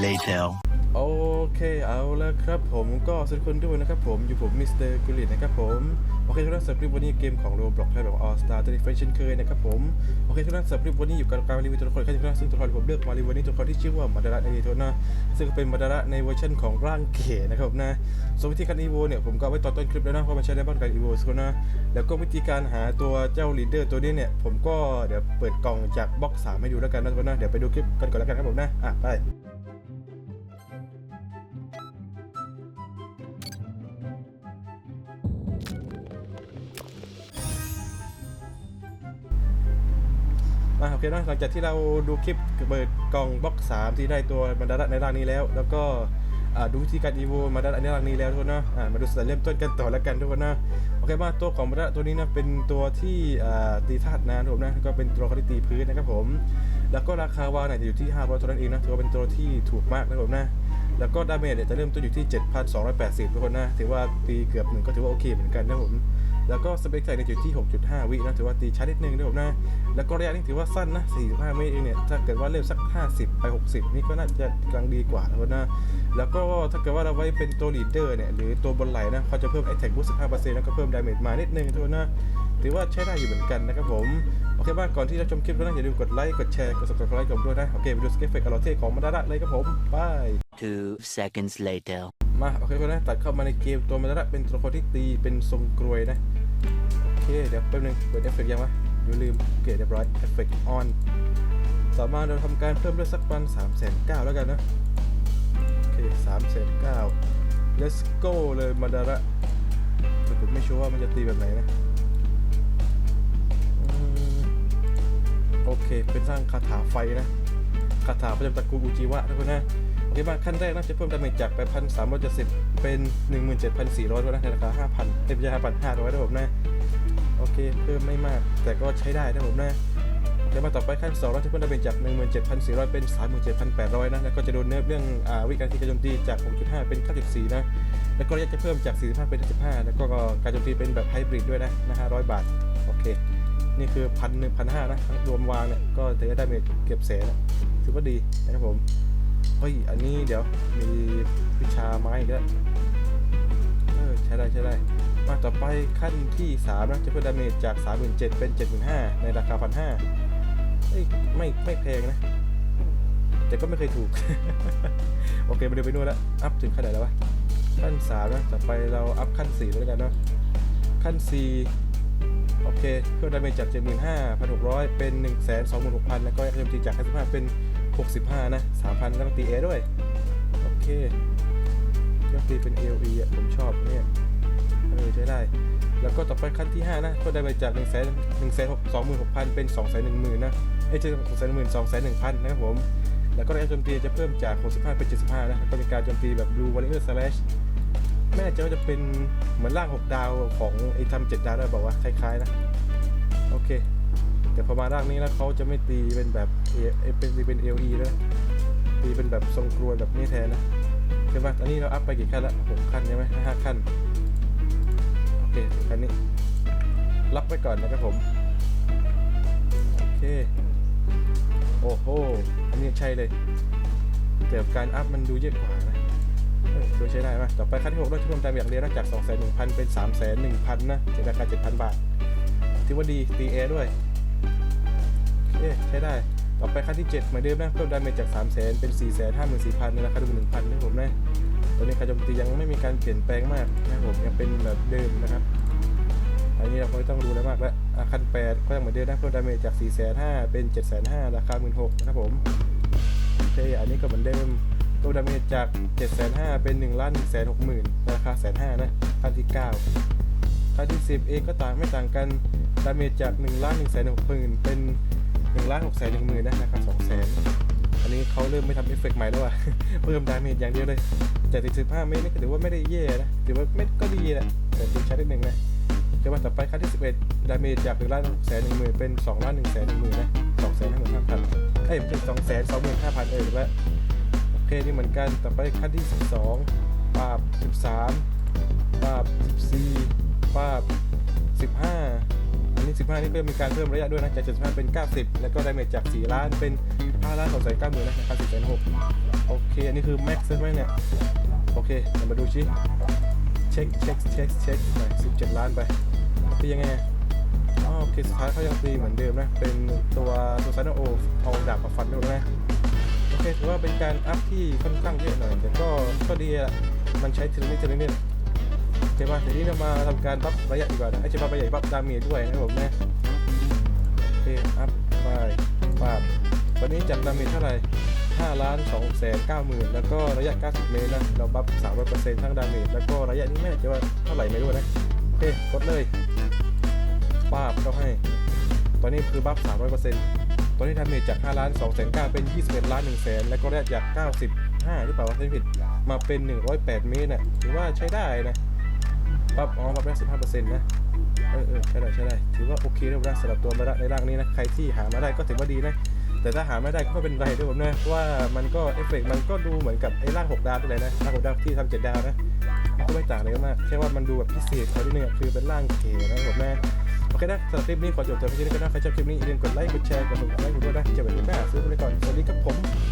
later. โอเคเอาละครับผมก็สวัสดีคนด้วยนะครับผมอยู่ผมมิสเตอร์กุลิตนะครับผมโอเคทุกท่านสำหรับคลิปวันนี้เกมของโรบล็อกให้แบบ All Star ตัวนี้เฟรนเช่นเคยนะครับผมโอเคทุกท่านสำหรับคลิปวันนี้อยู่กับการรีวิวตัวละครขั้นที่ท่านซึ่งตัวละครผมเลือกมารีวิววันนี้ตัวละครที่ชื่อว่ามาดาระในเดโทนาซึ่งก็เป็นมาดาระในเวอร์ชันของร่างเกนะครับนะส่วนวิธีการอีโวเนี่ยผมก็ไว้ตอนต้นคลิปแล้วนะเพราะมันใช้ได้บ้างการอีโวสกนะแล้วก็วิธีการหาตัวเจ้าลีดเดอร์ตัวนี้เนี่ยผมก็เดี๋ยวเปิดกล่องจากบ็อกสามให้ดูแล้วกันนะทุกคนนเดี๋ยวไปดูคลิปกันก่อนแล้วกันครับผมนะอะไป มาโอเคนะหลังจากที่เราดูคลิปเปิดกล่องบล็อกสามที่ได้ตัวมันดาระในร่างนี้แล้ว แล้วก็ดูวิธีการอีโวมาดาระในร่างนี้แล้วทุกคนนะมาดูสเตเริ่มต้นกันต่อแล้วกันทุกคนนะโอเคมาตัวของมาดาระตัวนี้นะเป็นตัวที่ตีธาตุน้ำทุกคนะก็เป็นตัวที่ตีพื้นนะครับผม แล้วก็ราคาวางเนี่ยจะอยู่ที่500ตัวนั้นเองนะถือว่าเป็นตัวที่ถูกมากนะครับผมนะ แล้วก็ดาเมจเนี่ยจะเริ่มต้นอยู่ที่ 7,280 ทุกคนนะ ถือว่าตีเกือบหนึ่งก็ถือว่าโอเคเหมือนกันนะผม แล้วก็สเปคใส่ในจุดที่ 6.5 วินะ ถือว่าตีช้านิดนึงนะผมนะ แล้วก็ระยะนี้ถือว่าสั้นนะ 45 เมตรเองเนี่ย ถ้าเกิดว่าเริ่มสัก 50 ไป 60 นี่ก็น่าจะกำลังดีกว่านะนะ แล้วก็ถ้าเกิดว่าเราไว้เป็นตัวลีดเดอร์เนี่ย หรือตัวบนไหลนะเขาจะเพิ่ม attack boost 15%แล้วก็เพิ่ม damage มานิดนึงทุกคนนะถือว่าใช้ได้อยู่เหมือนกันนะครับผม โอเคบ้างก่อนที่จะชมคลิปแล้วนะอย่าลืมกดไลค์ กดแชร์ กด subscribe กับผมด้วยนะ โอเคไปดูสเก็ตเฟกต์อลอเท่ของมาดาระเลยครับผมไป Two seconds later. มา โอเคคนนะตัดเข้ามาในเกมตัวมันละเป็นตัวละครที่ตีเป็นทรงกรวยนะ โอเค เดี๋ยวแป๊บนึงเปิดเอฟเฟกต์ยังวะเดี๋ยวลืมโอเคเรียบร้อยเอฟเฟกต์ออนต่อมาเราทำการเพิ่มเลือดสักประมาณสามแสนเก้าแล้วกันนะ โอเคสามแสนเก้า let's go เลยมาดาระแต่ผมไม่ชัวร์ว่ามันจะตีแบบไหนนะโอเค เป็นสร้างคาถาไฟนะ คาถาประจำตระกูลอุจิวะทุกคนนะ เคมาขั้นแรกนะจะเพิ่มดาเมจจากไปพันสามร้อยเจ็ดสิบเป็นหนึ่งหมื่นเจ็ดพันสี่ร้อยนะในราคาห้าพันเอ้ยไม่ใช่ห้าพันห้าร้อยนะผมนะ โอเค เพิ่มไม่มาก แต่ก็ใช้ได้นะผมนะเดี๋ยวมาต่อไปขั้นสองเราจะเพิ่มดาเมจจาก 17,400 เป็น 37,800 นะ แล้วก็จะโดนเนิร์ฟเรื่องอ่าวิการที่การโจมตีจาก 6.5 เป็น 9.4 นะ แล้วก็ระยะจะเพิ่มจาก 45 เป็น15แล้วก็การโจมตีเป็นแบบไฮบริดด้วยนะนะ500 บาท โอเค นี่คือพันหนึ่งพันห้านะรวมวางเนี่ยก็ถือว่าได้เมจเก็บแสนนะถือว่าดีนะครับผม เฮ้ย อันนี้เดี๋ยว มีวิชาไม้อีกแล้วเออใช้ได้ใช้ได้ มาต่อไปขั้นที่ 3 นะจะเพิ่มดาเมจจาก 37,000 เป็น 75,000 ในราคา 1,500เอ้ยไม่ไม่แพงนะ แต่ก็ไม่เคยถูก โอเคมาดูไปนู่นแล้ว อัพถึงขั้นไหนแล้ววะ ขั้น 3 นะ ต่อไปเราอัพขั้น 4 แล้วกันเนาะ ขั้น 4โอเคเพิ่มดาเมจจาก 75,600 เป็น 126,000 แล้วก็ยอดโจมตีจาก 55 เป็น 65 นะ 3,000แล้วก็ตีเอด้วย โอเคยอดตีเป็น AOE อะ ผมชอบเนี่ยเออใช้ได้ แล้วก็ต่อไปขั้นที่ 5 นะ ก็ได้ไปจาก1 1 2 6 0 0 เป็น 2 1 0 0 0 0 นะไอ้เจ้า2 1 0 0 0 2 1 0 0 0 นะครับผม แล้วก็ระยะโจมตีจะเพิ่มจาก 65 เป็น 75 นะแล้วก็มีการโจมตีแบบ Blue Warrior Slash ไม่แน่ใจว่าจะเป็นเหมือนร่าง 6 ดาวของไอ้ทำ7ดาวได้บอกว่าคล้ายๆนะ โอเค แต่พอมาร่างนี้แล้วเขาจะไม่ตีเป็นแบบเอเป็นตีเป็น LE แล้วตีเป็นแบบทรงกรวยแบบนี้แทนนะใช่ปะตอนนี้เราอัพไปกี่ขั้นละหกขั้นใช่ไหมห้าขั้นโอเคขั้นนี้ รับไว้ก่อนนะครับผมโอเคโอ้โหอันนี้ใช่เลยแต่การอัพมันดูเยอะกว่านะดูใช้ได้ไหมต่อไปขั้นที่หกเราจะเพิ่มตามอย่างเรียนจากสองแสนหนึ่งพันเป็นสามแสนหนึ่งพันนะในราคาเจ็ดพันบาทถือว่าดีตีเอด้วย โอเคใช้ได้ ต่อไปขั้นที่ 7 เหมือนเดิมนะเพิ่มดาเมจจาก 3 0 0 0 0เป็น 4 5 4 0 0 0ในราคาดู1,000นะผมนะตอนนี้การโจมตียังไม่มีการเปลี่ยนแปลงมากนะครับผมยังเป็นแบบเดิมนะครับอันนี้เราก็ไม่ต้องรู้อะไรมากแล้วอะขั้น8ก็ยังเหมือนเดิมนะเพิ่มดาเมจจาก 4 5 0 0 0เป็น 7 5 0 0 0ราคา16,000นะครับผมโอเคอันนี้ก็เหมือนเดิมเพิ่มดาเมจจาก 7 5 0 0 0เป็น1ล้าน1 6 0 0 0 0ราคา 1 5 0 0 0นะขั้นที่ 9ขั้นที่ 10 เองก็ต่างไม่ต่างกัน ดาเมจจาก1ล้าน1 6 0 0 0 0 เป็น หนึ่งล้านหกแสนหนึ่งหมื่นนะราคสองแสนอันนี้เขาเริ่มไม่ทำเอฟเฟกต์ใหม่แล้วอะเพิ่มดาเมจอย่างเดียวเลยแต่ถึงสิบห้าไม่รนี่ก็ถือว่าไม่ได้แย่นะถือว่าไม่ก็ดีแหละแต่จริงใช้ได้หนึ่งนะจังหวะต่อไปขั้นที่สิบเอ็ดดาเมจจากหนึ่งล้านหกแสนหนึ่งหมื่นเป็นสองล้านหนึ่งแสนหนึ่งหมื่นนะสองแสนห้าหมื่นห้าพันเอ้ยเป็นสองแสนสองหมื่นห้าพันเออแล้วโอเคนี่เหมือนกันต่อไปขั้นที่สิบสองปราบสิบสามปราบสิบสี่ปราบสิบห้า อันนี้ 15 นี่ก็มีการเพิ่มระยะด้วยนะจาก 75 เป็น 90 แล้วก็ไดาเมจจาก 4 ล้านเป็น 5 ล้าน2แสน9หมื่นนะราคา4แสน6โอเค อันนี้คือแม็กซ์ใช่ไหมเนี่ย โอเคเดี๋ยวมาดูชิเช็คเช็คเช็คเช็คหน่อย17 ล้านไปตียังไงโอเคสุดท้ายเขายังตีเหมือนเดิมนะ เป็นตัวตัวซันโอเอาดาบมาฟันด้วยนะโอเคถือว่าเป็นการอัพที่ค่อนข้างเยอะหน่อยแต่ก็ก็ดีอะมันใช้ทีละนิดทีละนิ ดโอเคป่ะทีนี้เรามาทำการบัฟระยะดีกว่านะไอ้จะบัฟระยะบัฟดาเมจด้วยนะครับผมนะโอเคอัพไปปาบตอนนี้จากดาเมจเท่าไหร่5ล้าน2แสน9หมื่นแล้วก็ระยะ 90 เมตรนะเราบัฟ300%ทั้งดาเมจแล้วก็ระยะนี้ไม่แน่ใจว่าเท่าไหร่ไม่รู้นะโอเคกดเลยปาบเข้าให้ ตอนนี้คือบัฟ300%ตอนนี้ดาเมจจาก5ล้าน2แสน9เป็น 21ล้าน1แสนแล้วก็ระยะจาก 95 หรือเปล่าวะไม่ผิดมาเป็น 108 เมตรน่ะถือว่าใช้ได้นะ ปั๊บอ๋อปั๊บได้15%นนะเออเออใช่ได้ใช่ได้ถือว่าโอเคเรียบร้อยสำหรับตัวมาระในร่างนี้นะใครที่หามาได้ก็ถือว่าดีนะแต่ถ้าหาไม่ได้ก็ไม่เป็นไรด้วยผมนะเพราะว่ามันก็เอฟเฟกต์มันก็ดูเหมือนกับไอ้ร่าง6ดาวนี่แหละนะร่าง6ดาวที่ทำ7ดดาวนะมันก็ไม่ต่างเลยมากแค่ว่ามันดูแบบพิเศษกว่านิดนึงคือเป็นร่างเขนะผมนะโอเคนะสำหรับคลิปนี้ขอจบแต่เพียงเท่านี้ก็นะใครชอบคลิปนี้อย่าลืมกดไลค์กดแชร์กดติดตามให้ผมด้วยนะเจอกันใหม่